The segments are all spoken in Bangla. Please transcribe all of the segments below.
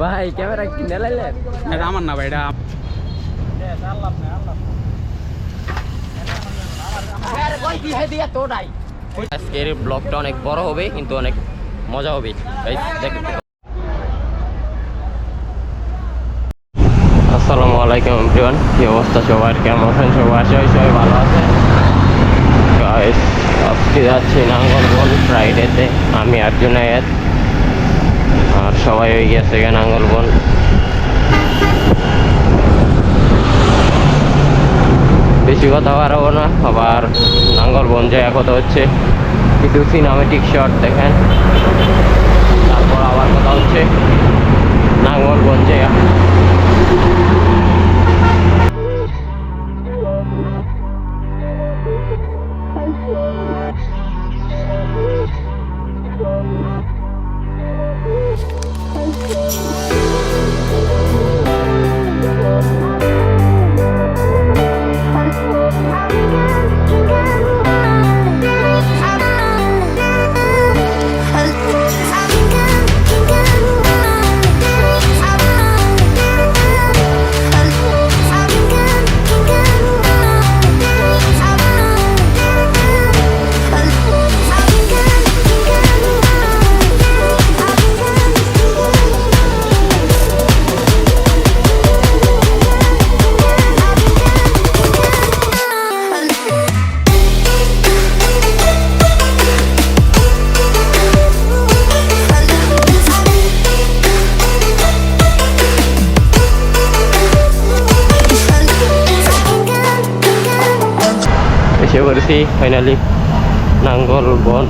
ভাই ক্যামেরা কিনে লাইলেন? এটা আমার না ভাই এটা আজকের ব্লগটা অনেক বড় হবে কিন্তু অনেক মজা হবে। আসসালামু আলাইকুম এভরিওয়ান কি অবস্থা সবার? কেমন আছেন সবাই? আশা সবাই ভালো আছেন। আজকে যাচ্ছি নাঙ্গলবন ফ্রাইডেতে আমি আর জুনায়েদ আর সবাই হয়ে গেছে গা নাঙ্গলবন বেশি কথা বাড়াবো না, আবার নাঙ্গল নাঙ্গলবন যায় কথা হচ্ছে। কিছু সিনেমেটিক শট দেখেন। তারপর আবার কথা হচ্ছে। নাঙ্গল নাঙ্গলবন যায় পড়েছি finally Nangalban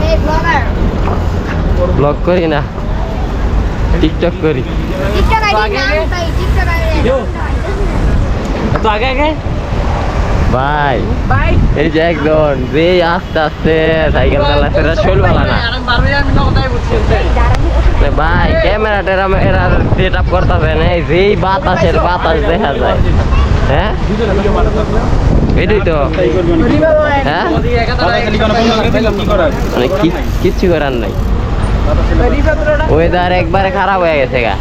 Hey, vlogger. Vlog করি না। টিকটক করি। TikTok ID নাম তাই TikTok ID তো আগে আগে? ভাই। এই যে একজন যে আস্তে আস্তে সাইকেল চালাচ্ছে এটা শৈলবালা না। ভাই ক্যামেরাটা এরা এরা সেট আপ করতেছে না। এই যেই বাতাসের বাতাস দেখা যায়। হ্যাঁ? এটাই তো। হ্যাঁ? মানে কি- কিচ্ছু করার নাই। ওয়েদার একবারে খারাপ হয়ে গেছে গা।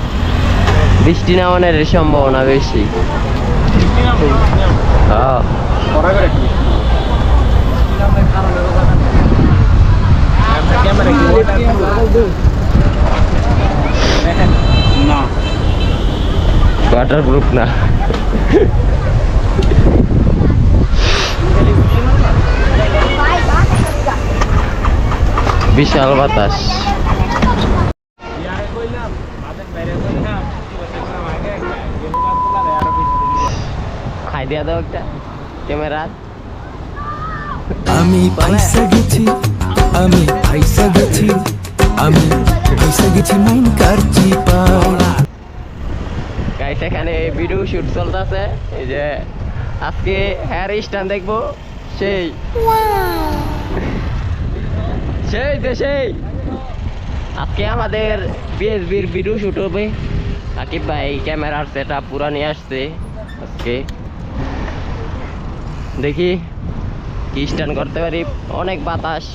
বৃষ্টি নামানোর সম্ভাবনা বেশি। হ্যাঁ না ওয়াটার প্রুফ না বিশাল বাতাস খাই দিয়া দাও একটা ক্যামেরা। আমি পাইসা গেছি আমি পাইসা গেছি আমি পাইসা গেছি মাইন কার চিপা গাইস এখানে ভিডিও শুট চলতেছে। এই যে আজকে হেয়ার স্ট্যান্ড দেখব। সেই। সেই তো সেই। আজকে আমাদের বিএসবির ভিডিও শুট হবে। আকিব ভাই ক্যামেরার সেট পুরা নিয়ে আসছে আজকে। দেখি কি স্ট্যান্ড করতে পারি। অনেক বাতাস।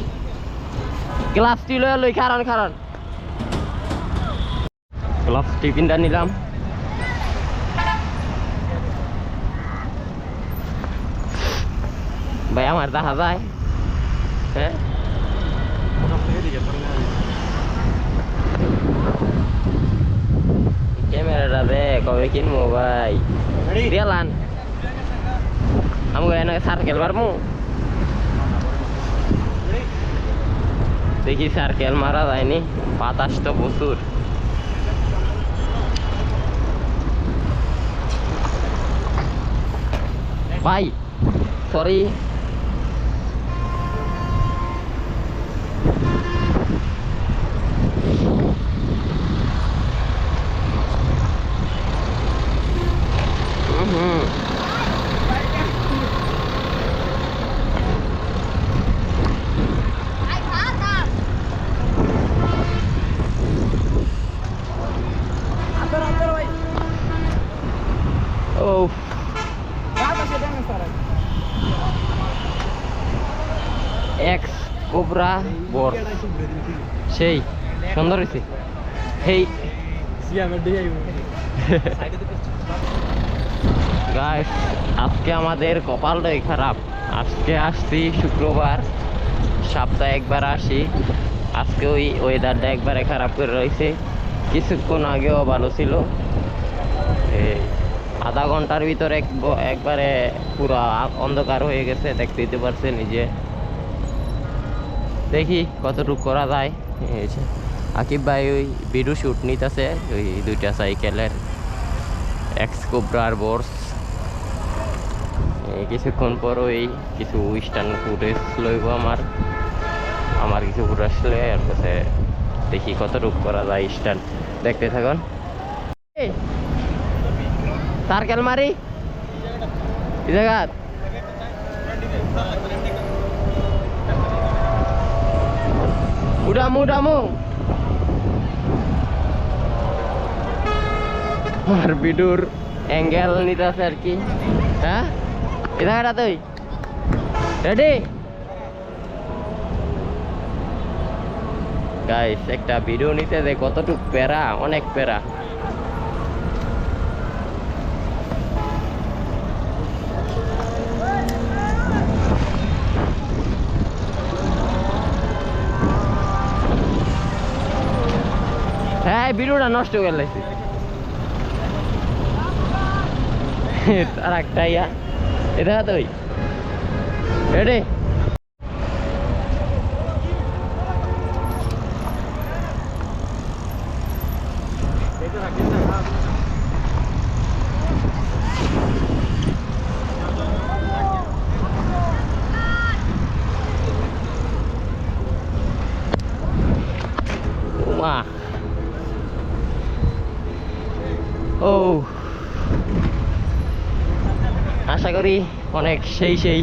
গ্লাসটি লয়ে লই কারণ কারণ গ্লাস টিফিনটা নিলাম। ভাই, আমার দেখা যায়। হ্যাঁ? ক্যামেরাটা দে কবে কিনবো ভাই? দিয়ালান আমি এনে সার্কেল মারমু দেখি সার্কেল মারা যায়নি বাতাস তো প্রচুর ভাই সরি ও এক্স কোবরা বোর সেই, সুন্দর সেই গাইস আজকে আমাদের কপালটাই খারাপ। আজকে আসছি শুক্রবার। সপ্তাহে একবার আসি। আজকে ওই ওয়েদারটা একবারে খারাপ করে রয়েছে। কিছুক্ষণ আগেও ভালো ছিল। এই। আধা ঘণ্টার ভিতরে এক- একবারে পুরো অন্ধকার হয়ে গেছে দেখতে পারছে নিজে দেখি কতটুকু করা যায়। আকিব ভাই ওই ভিডিও শ্যুট নিতেছে, ওই দুইটা সাইকেলের, এক্স কোবরার বোর্স। কিছুক্ষণ পর ওই কিছু স্ট্যান্ড ফুটেজ লইব আমার। আমার কিছু ফুটেজ লয়ে আর দেখি কতটুকু করা যায় স্ট্যান্ড দেখতে থাকুন। এই, সার্কেল মারি এই জায়গা উড়ামু উড়ামু আর ভিডিওর অ্যাঙ্গেল নিতে আছে আর কি হ্যাঁ এই জায়গাটা তুই রেডি গাইস একটা ভিডিও নিতে দে কতটুক প্যারা অনেক প্যারা হ্যাঁ ভিডিওটা নষ্ট করে লাইছি। আর একটা ইয়া। এটা তো রেডি মা ও আশা করি অনেক সেই সেই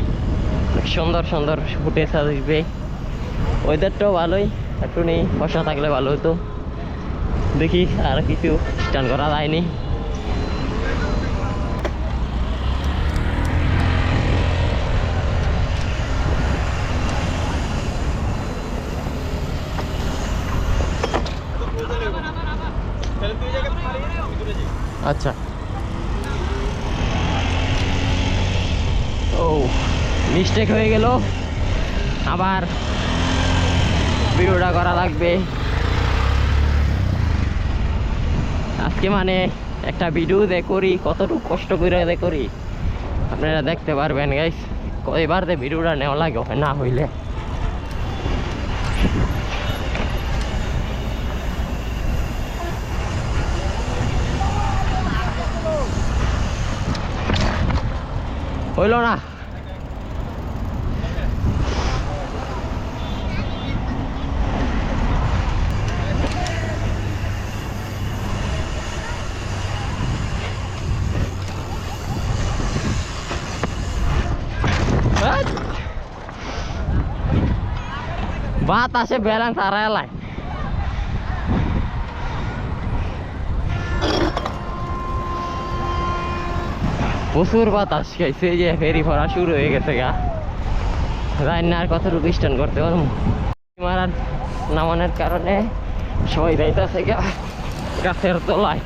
সুন্দর সুন্দর ফুটে থাকবে ওয়েদারটাও ভালোই একটু নেই বর্ষা থাকলে ভালো হতো। দেখি আর কিছু স্টান করা যায়নি। আচ্ছা। ও মিস্টেক হয়ে গেল। আবার ভিডিওটা করা লাগবে। আজকে মানে একটা ভিডিও দে করি, কতটুকু কষ্ট করে দে করি। আপনারা দেখতে পারবেন গাইস এবার ভিডিওটা নেওয়া লাগে, না হইলে। হইল না বাতাসে ব্যালেন্স হারায় প্রচুর বাতাস খাইছে যে ফেরি ভরা শুরু হয়ে গেছে গা। রান্নার কতটুকু স্ট্যান্ড করতে পারব। মারার নামানোর কারণে সবাই যাইতেছে গা গাছের তলায়।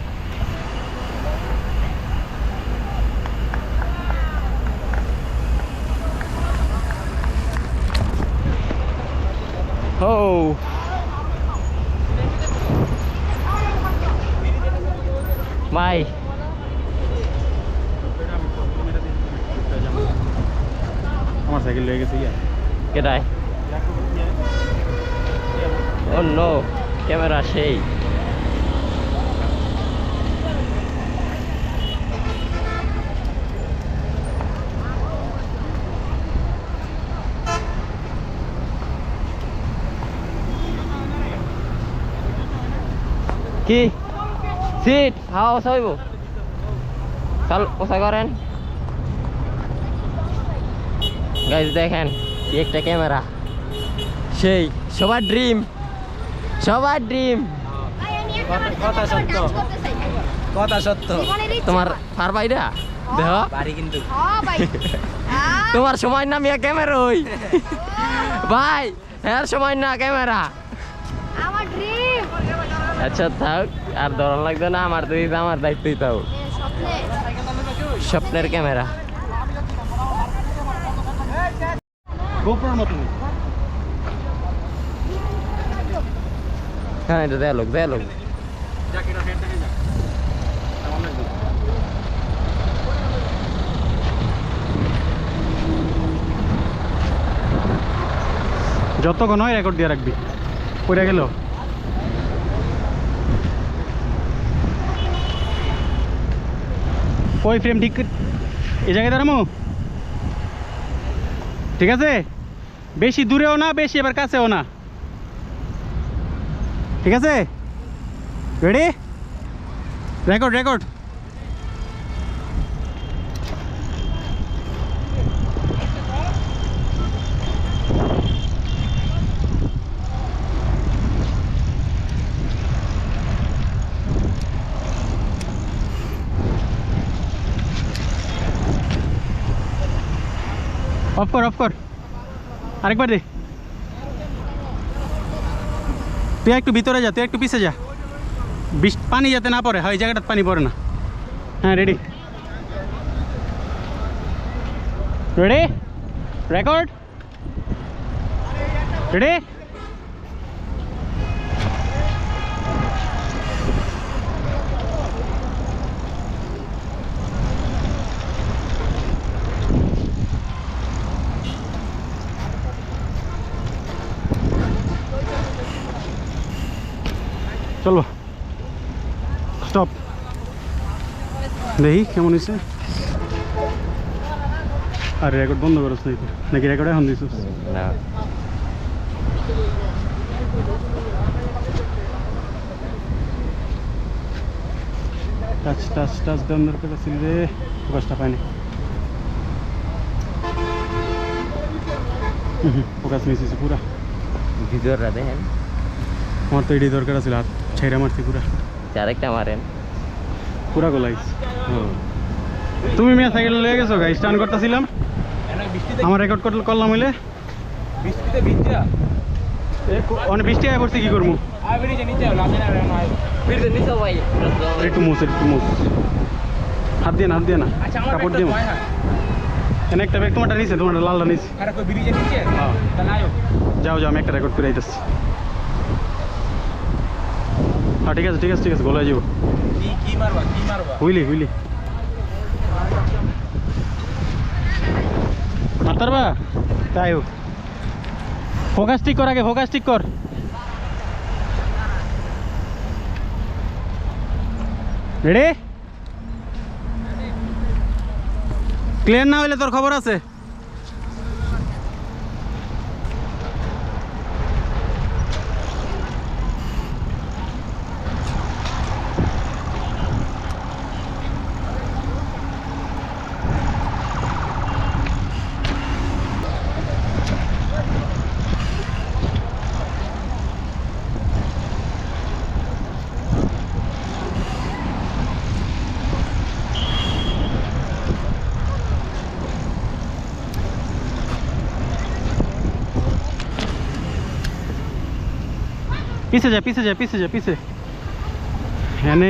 ও ভাই আমার সাইকেল লেগে গেছে, ইয়া। কেটায় ও নো, ক্যামেরা সেই। কি? সিট, হাওয়া সইব চাল পোষা করেন। গাইজ দেখেন কি একটা ক্যামেরা। সেই সবার ড্রিম সবার ড্রিম কথা সত্য। কথা সত্য তোমার পার বাইরা দেহ? বাড়ি কিন্তু। হ্যাঁ ভাই তোমার সময় না মিয়া ক্যামেরা ওই। ভাই এর সময় না ক্যামেরা। আমার ড্রিম আচ্ছা থাক আর ধরন লাগবে না আমার তুই আমার দায়িত্বই তাও। স্বপ্নের ক্যামেরা। মতন হ্যাঁ এটা দেয়া লোক দেয়া লোক। যতক্ষণ হয় রেকর্ড দিয়ে রাখবি। পড়ে গেল? ওই ফ্রেম ঠিক এই জায়গায় দাঁড়ামো। ঠিক আছে? বেশি দূরেও না বেশি এবার কাছেও না। ঠিক আছে? রেডি রেকর্ড রেকর্ড অফ কর অফ কর আরেকবার দে। তুই একটু ভিতরে যা, তুই একটু পিছে যা। বিষ পানি যাতে না পড়ে, হয় জায়গাটাতে পানি পড়ে না। হ্যাঁ রেডি রেডি রেকর্ড রেডি চলো। স্টপ দেখি কেমন হয়েছে। আর রেকর্ড বন্ধ করছ নাকি নাকি রেকর্ড এখন দিছিস না। টাচ টাচ টাচ দেওয়ার দরকার আছিল রে ফোকাসটা পাইনি ফোকাস মিশিয়েছে পুরা। ভিডিওটা দেখেন। আমার তো এটাই দরকার আছিল হাত। ছেড়ে মারছি পুরা। আরেকটা মারেন। পুরা গোলাইস তুমি মেয়ে সাইকেল লয়ে গেছো গাই স্টান করতেছিলাম। আমার রেকর্ড করলাম হইলে। বৃষ্টিতে ভিজা অনেক বৃষ্টি আয় পড়ছে কি করব? নিচে একটু মুছ একটু মুছ। হাত দিয়ে না হাত দিয়ে না। আচ্ছা কাপড় দিয়ে এনে একটা ব্যাগ তোমারটা নিছে তোমারটা লালটা নিছে। আর নিচে? হ্যাঁ। যাও যাও আমি একটা রেকর্ড করে আইতেছি। হ্যাঁ ঠিক আছে ঠিক আছে ঠিক আছে গলায় যাব হুইলি হুইলি। মারতার বা তাই হোক। ফোকাস ঠিক কর আগে ফোকাস ঠিক কর। রেডি ক্লিয়ার না হইলে তোর খবর আছে? পিছে যা পিছে যা পিছে যা পিছে। এখানে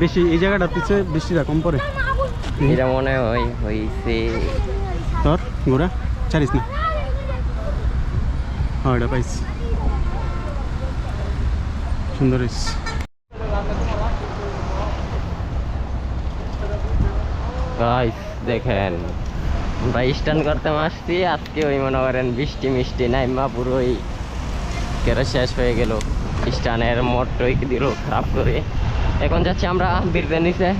বেশি এই জায়গাটা পিছে বৃষ্টিটা কম পড়ে। এটা মনে হয় হইছে। তোর ঘোরা ছাড়িস না। হ্যাঁ এটা পাইছি। সুন্দর হয়েছে গাইস দেখেন। আমরা স্টান করতে আসছি। আজকে ওই মনে করেন বৃষ্টি মিষ্টি নাইমা পুরোই কেরা শেষ হয়ে গেল। স্টানের মোটরই দিল খারাপ করে। এখন যাচ্ছি আমরা বীরদের নিচে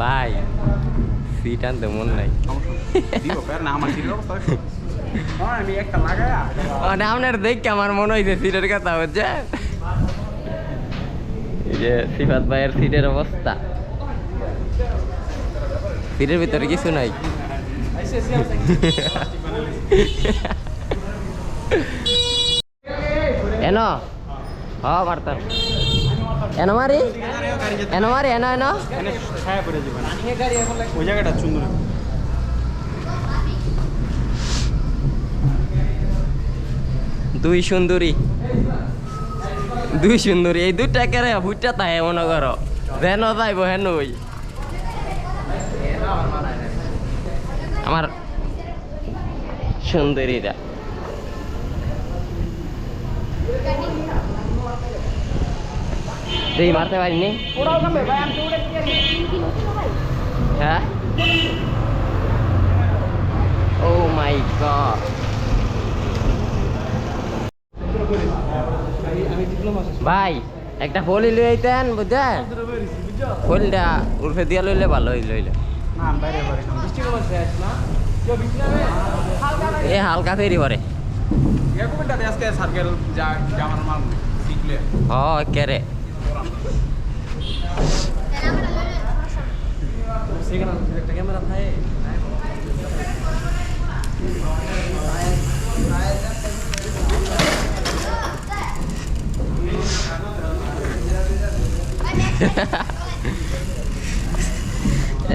ভাই সিট আনতে মন নাই। আপনার দেখে আমার মনে হয়েছে সিটের কথা হচ্ছে যে সিফাত ভাইয়ের সিটের অবস্থা। সিটের ভিতরে কিছু নাই। এনো? হ মারতাম এনো মারি? এন মারি এনো এনো? ওই জায়গাটা সুন্দর দুই সুন্দরী। দুই সুন্দরী, এই দুটা কেরে ভুটটা তাই মনে করো যেন যাইব, হেন ওই আমার সুন্দরীরা। এই মারতে পারিনি? হ্যাঁ? ও মাই গড ভাই, একটা ফলি লই আইতেন, বুঝছেন? ফলিটা উর্ফে দিয়া লইলে ভালো হইল বাইরে এ হালকা ফেরি পরে। হ কেরে ক্যামেরা থাকে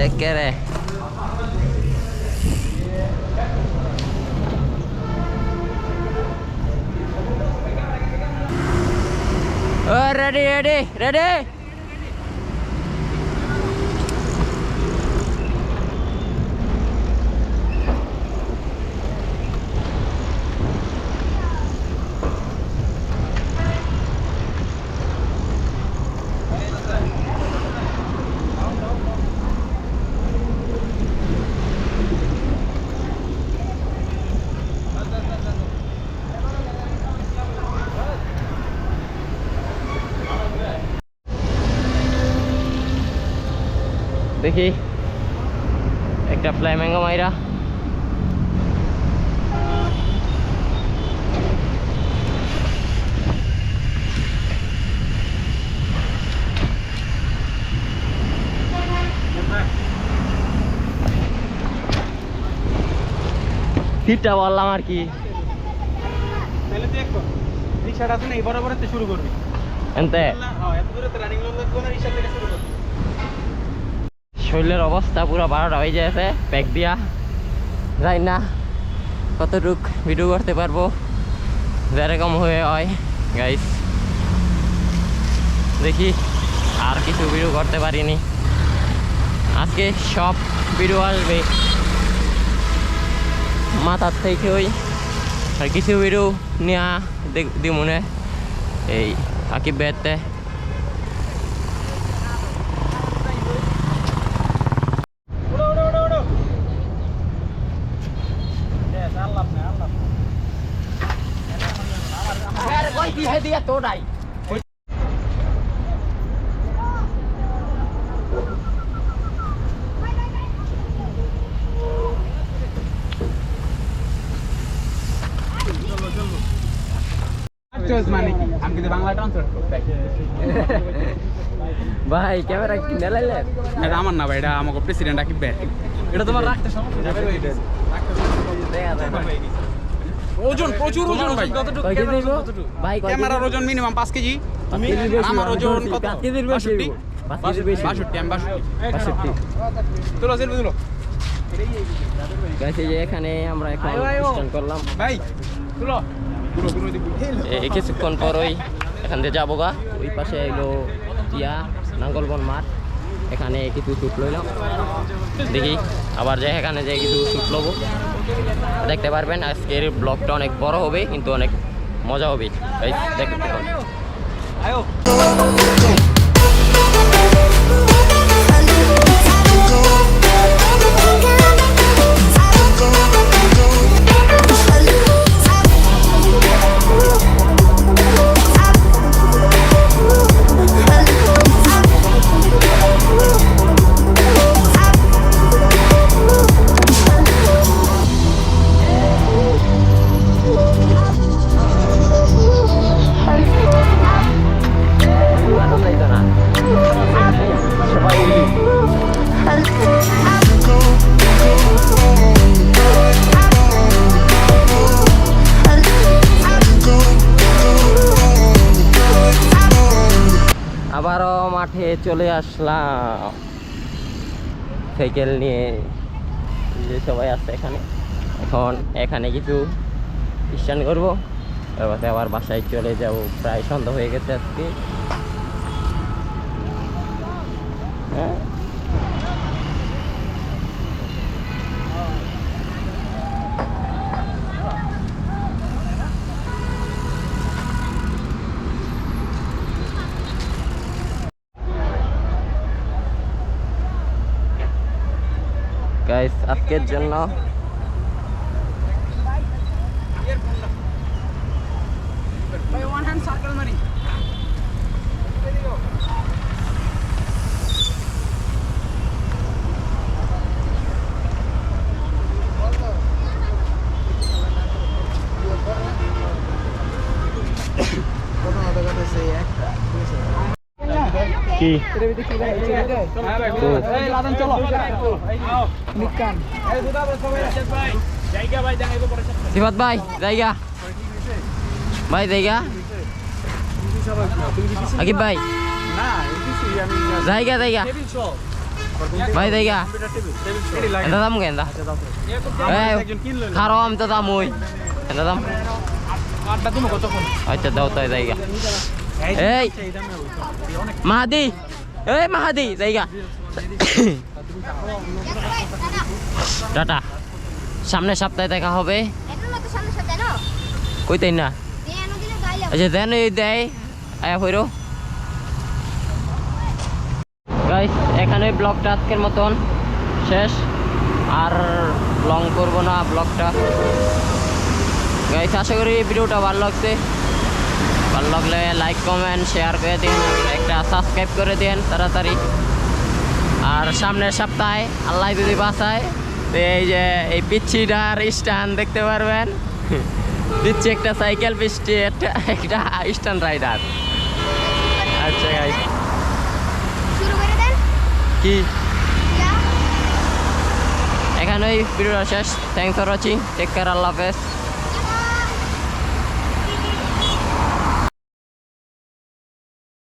এ কেরে ও রেডি রেডি দেখি। একটা ফ্ল্যামেঙ্গো মাইরা। সিটটা বললাম আর কি। তাহলে তুই এক রিক্সাটা এই শুরু করবি। এনতে। হ্যাঁ, এত দূরে রানিং লোন লাগবে না রিক্সা থেকে শুরু শরীরের অবস্থা পুরো বারোটা হয়ে যাচ্ছে প্যাক দিয়া। যাই না, কতটুক ভিডিও করতে পারব, যেরকম হয়ে হয় গাইস দেখি, আর কিছু ভিডিও করতে পারিনি। আজকে সব ভিডিও আসবে। মাথার থেকে ওই, আর কিছু ভিডিও নেওয়া দি মনে এই, আকিব বেতে উড়ো উড়ো উড়ো উড়ো এ আল্লাহ না আল্লাহ দিয়া তোরাই চয়েস মানে কি আমি কিন্তু বাংলা ট্রান্সলেট করতে ভাই ক্যামেরা কিনে লাইলেন এটা আমার না ভাই এটা আমাকে প্রেসিডেন্ট আকিব ভাই এটা তোমার রাখতে সমস্যা ওজন প্রচুর ওজন ভাই? ভাই ক্যামেরার ওজন মিনিমাম পাঁচ কেজি। আমার ওজন কত? পাঁচ কেজির বেশি। বাষট্টি। হইবো। পাঁচ কেজির বেশি। হইবো। বাষট্টি আমি বাষট্টি। বাষট্টি। তুলো সেলফি তুলো। এই যে এখানে আমরা এখন। স্ট্যান্ড করলাম। ভাই তুলো। কিছুক্ষণ পর ওই এখান থেকে যাব গা। ওই পাশে এলো ইয়া নাঙ্গলবন মাঠ। এখানে কিছু শ্যুট লইলাম। দেখি, আবার যে এখানে যে কিছু শ্যুট লবো। দেখতে পারবেন, আজকের ব্লগটা অনেক বড় হবে, কিন্তু অনেক মজা হবে। দেখতে থাকুন। মাঠে চলে আসলাম। সাইকেল নিয়ে যে সবাই আছে এখানে। এখন এখানে কিছু স্টান করব। তারপরে আবার বাসায় চলে যাব। প্রায় সন্ধ্যা হয়ে গেছে আজকে। হ্যাঁ? গাইস আজকের জন্য কি? Mikan. Sifat bye, Zaiga. Bye Zaiga. Agib bye. Zaiga Zaiga. Bye Zaiga. Entah tamu kan entah. Eh, karom entah tamu. Entah tamu. আচ্ছা দাও তাই জায়গা এই মাহাদি এই মাহাদি জায়গা টাটা। সামনের সপ্তাহে দেখা হবে। কই তাই না? আচ্ছা দেন এই দেয়। আয়া হইরো। এখানে ব্লগটা আজকের মতন শেষ। আর লং করব না ব্লগটা। গাইস আশা করি ভিডিওটা ভালো লাগছে। ভালো লাগলে লাইক কমেন্ট শেয়ার করে দিন। একটা সাবস্ক্রাইব করে দিন তাড়াতাড়ি। আর সামনের সপ্তাহে আল্লাহ যদি বাঁচায় এই যে এই পিচ্ছিটার স্ট্যান্ড দেখতে পারবেন। দিচ্ছি একটা সাইকেল পিচ্ছি একটা একটা স্ট্যান্ড রাইডার। আচ্ছা গাইস কি? ইয়া। এখানেই ভিডিওটা শেষ। Thanks for watching take care আল্লাহ হাফেজ।